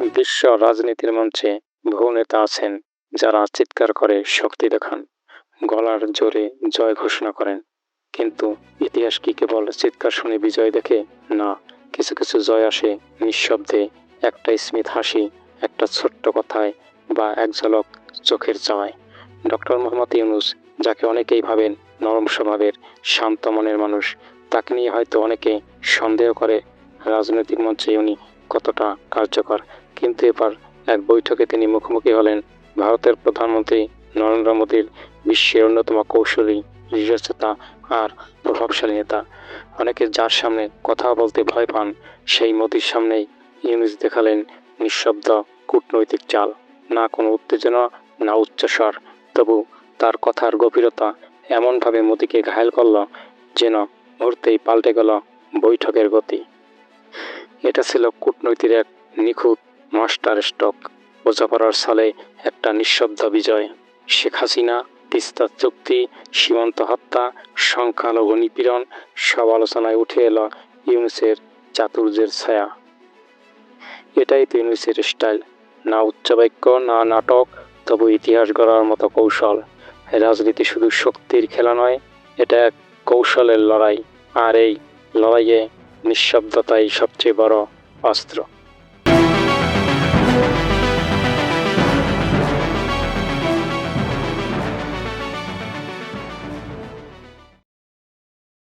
বিশ্ব রাজনীতির মঞ্চে বহু নেতা আছেন যারা চিৎকার করে শক্তি দেখান, গলার জোরে জয় ঘোষণা করেন। কিন্তু ইতিহাস কি কেবল চিৎকার শুনে বিজয় দেখে? না, কিছু কিছু জয় আসে নিঃশব্দে, একটা স্মিত হাসি, একটা ছোট্ট কথায় বা এক ঝলক চোখের চাওয়ায়। ডক্টর মোহাম্মদ ইউনুস, যাকে অনেকেই ভাবেন নরম স্বভাবের, শান্ত মনের মানুষ, তাকে নিয়ে হয়তো অনেকে সন্দেহ করে। রাজনৈতিক মঞ্চে উনি কতটা কার্যকর। কিন্তু এবার এক বৈঠকে তিনি মুখোমুখি হলেন ভারতের প্রধানমন্ত্রী নরেন্দ্র মোদীর বিশ্বের অন্যতম কৌশলী দৃঢ়চেতা আর প্রভাবশালী নেতা। অনেকে যার সামনে কথা বলতে ভয় পান, সেই মোদির সামনেই ইউনুস দেখালেন নিঃশব্দ কূটনৈতিক চাল। না কোনো উত্তেজনা, না উচ্চস্বর। তবু তার কথার গভীরতা এমনভাবে মোদিকে ঘায়েল করল যেন মুহূর্তেই পাল্টে গেল বৈঠকের গতি। এটা ছিল কূটনৈতিক এক নিখুঁত মাস্টার স্টক। বোঝাপড়ার সালে একটা নিঃশব্দ বিজয়। শেখ হাসিনা, তিস্তা চুক্তি, সীমান্ত হত্যা, সংখ্যালঘু নিপীড়ন, সব আলোচনায় উঠে এলো ইউনুসের চাতুর্যের ছায়া। এটাই তো ইউনুসের স্টাইল। না উচ্চবাক্য, না নাটক, তবু ইতিহাস গড়ার মতো কৌশল। রাজনীতি শুধু শক্তির খেলা নয়, এটা এক কৌশলের লড়াই। আর এই লড়াইয়ে নিঃশব্দতাই সবচেয়ে বড় অস্ত্র।